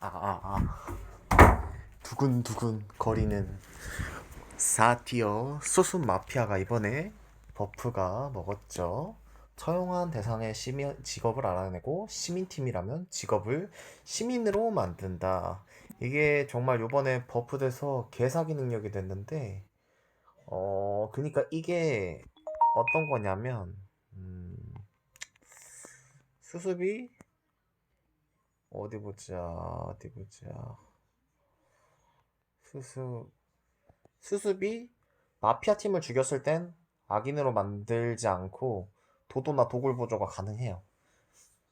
아, 아, 아. 두근두근 거리는 사티어 수순 마피아가 이번에 버프가 먹었죠. 처용한 대상의 시민 직업을 알아내고 시민팀이라면 직업을 시민으로 만든다. 이게 정말 요번에 버프돼서 개사기 능력이 됐는데 어 그니까 이게 어떤 거냐면 음, 수습이 어디 보자 어디 보자 수습 수습이 마피아 팀을 죽였을 땐 악인으로 만들지 않고 도도나 도굴 보조가 가능해요.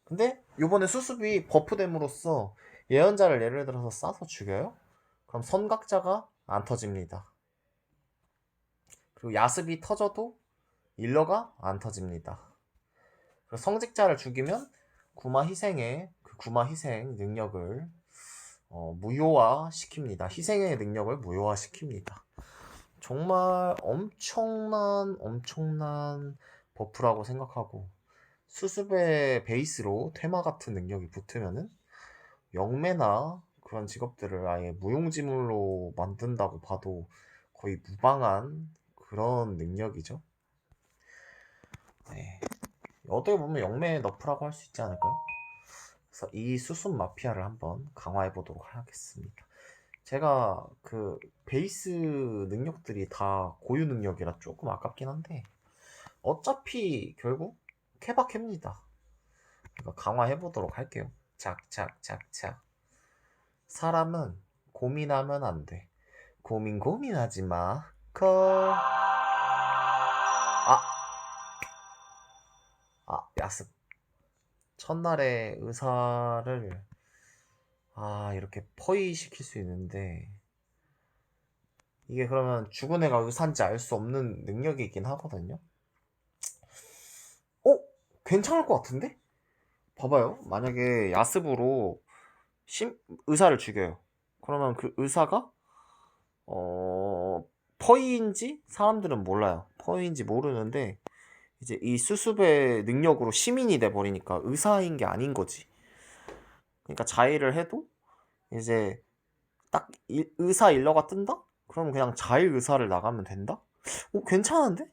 근데 요번에 수습이 버프됨으로써 예언자를 예를 들어서 싸서 죽여요? 그럼 선각자가 안 터집니다. 그리고 야습이 터져도 일러가 안 터집니다. 성직자를 죽이면 구마 희생의 그 구마 희생 능력을 어, 무효화 시킵니다. 희생의 능력을 무효화 시킵니다. 정말 엄청난 엄청난 버프라고 생각하고 수습의 베이스로 테마 같은 능력이 붙으면은 영매나 그런 직업들을 아예 무용지물로 만든다고 봐도 거의 무방한 그런 능력이죠. 네. 어떻게 보면 영매의 너프라고 할 수 있지 않을까요? 그래서 이 수습 마피아를 한번 강화해 보도록 하겠습니다. 제가 그 베이스 능력들이 다 고유 능력이라 조금 아깝긴 한데 어차피 결국 케바캡니다. 그러니까 강화해 보도록 할게요. 착착착착. 사람은 고민하면 안 돼. 고민 고민하지 마. 컬. 아. 아, 야습. 첫날에 의사를 아, 이렇게 퍼이 시킬 수 있는데 이게 그러면 죽은 애가 의사인지 알 수 없는 능력이긴 하거든요. 어? 괜찮을 것 같은데? 봐봐요. 만약에 야습으로 심, 의사를 죽여요. 그러면 그 의사가 어 퍼이인지 사람들은 몰라요. 퍼이인지 모르는데 이제 이 수습의 능력으로 시민이 돼 버리니까 의사인 게 아닌 거지. 그러니까 자의를 해도 이제 딱 이- 의사 일러가 뜬다? 그럼 그냥 자의 의사를 나가면 된다? 오, 괜찮은데?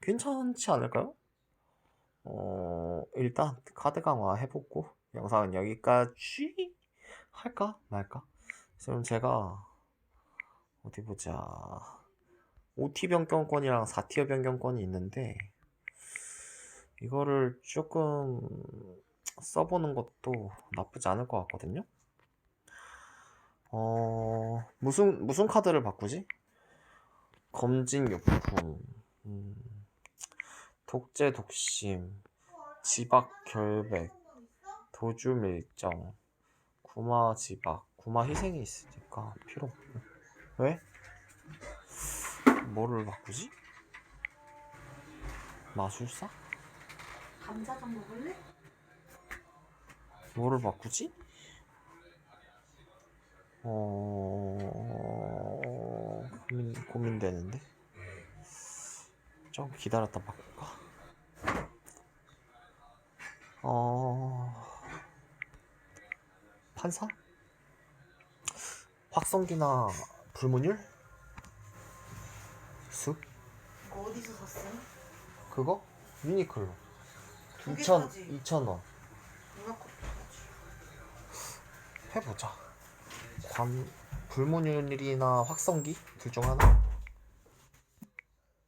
괜찮지 않을까요? 어, 일단 카드 강화 해보고 영상은 여기까지 할까 말까? 그럼 제가 어디 보자. 5T 변경권이랑 4티어 변경권이 있는데 이거를 조금 써보는 것도 나쁘지 않을 것 같거든요. 어, 무슨, 무슨 카드를 바꾸지? 검진 욕품, 음, 독재 독심, 지박 결백, 도주 밀정, 구마 지박, 구마 희생이 있으니까 필요 없고. 왜? 뭐를 바꾸지? 마술사? 감자전 먹을래? 뭐를 바꾸지? 어... 고민, 고민되는데? 좀 기다렸다 바꿀까? 어... 판사? 확성기나 불문율? 숲? 이거 어디서 샀어요? 그거? 유니클로 두 2천, 개까지. 2,000원 누나 거 해보자. 관 불문율이나 확성기 둘 중 하나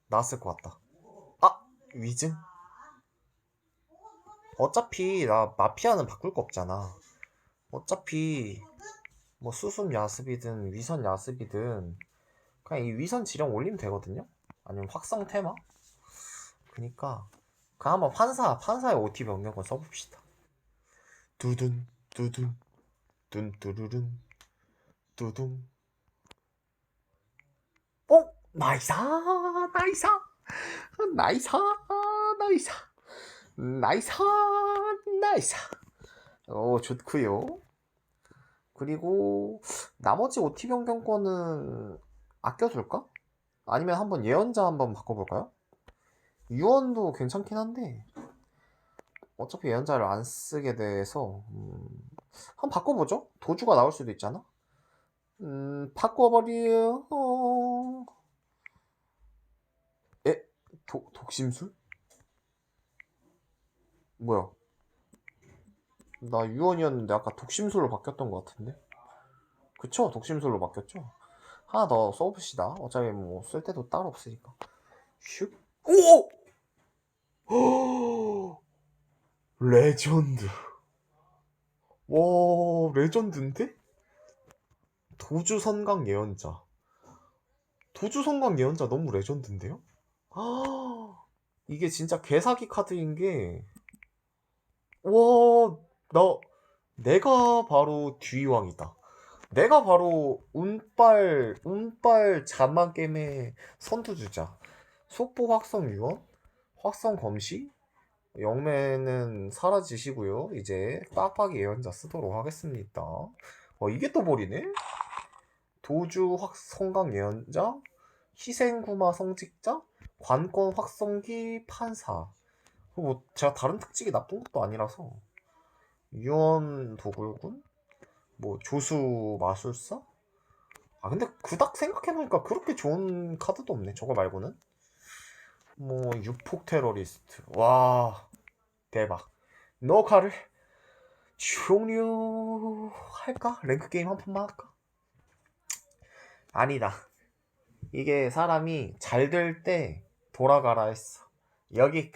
나왔을 것 같다. 아 위증? 어차피 나 마피아는 바꿀 거 없잖아. 어차피 뭐 수습 야습이든 위선 야습이든 그냥 이 위선 지령 올리면 되거든요. 아니면 확성 테마. 그니까 그 한번 판사 판사의 OT 변경권 써봅시다. 두둔 두둔 뚠뚜루룬 뚜둥 어? 나이사 나이사 나이사 나이사 나이사 나이사 어 좋구요 그리고 나머지 OT 변경권은 아껴둘까? 아니면 한번 예언자 한번 바꿔볼까요? 유언도 괜찮긴 한데 어차피 예언자를 안 쓰게 돼서 음, 한번 바꿔보죠. 도주가 나올 수도 있잖아. 음, 바꿔버려. 어... 에? 도, 독심술? 뭐야? 나 유언이었는데 아까 독심술로 바뀌었던 것 같은데? 그쵸? 독심술로 바뀌었죠? 하나 더 써봅시다. 어차피 뭐 쓸 때도 따로 없으니까. 슉. 오! 레전드. 와, 레전드인데? 도주 선강 예언자. 도주 선강 예언자 너무 레전드인데요? 아, 이게 진짜 개사기 카드인 게, 와, 나, 내가 바로 뒤왕이다. 내가 바로 운빨, 운빨 자만 게임의 선두주자. 속보 확성 유언, 확성 검시, 영매는 사라지시고요. 이제 빡빡이 예언자 쓰도록 하겠습니다. 어, 이게 또 버리네? 도주 확 성강 예언자, 희생구마 성직자, 관권 확성기 판사. 뭐 제가 다른 특징이 나쁜 것도 아니라서 유언 도굴군, 뭐 조수 마술사. 아 근데 그닥 생각해보니까 그렇게 좋은 카드도 없네. 저거 말고는. 뭐 유폭 테러리스트. 와 대박. 너카를 종료할까? 랭크 게임 한 판만 할까? 아니다. 이게 사람이 잘 될 때 돌아가라 했어. 여기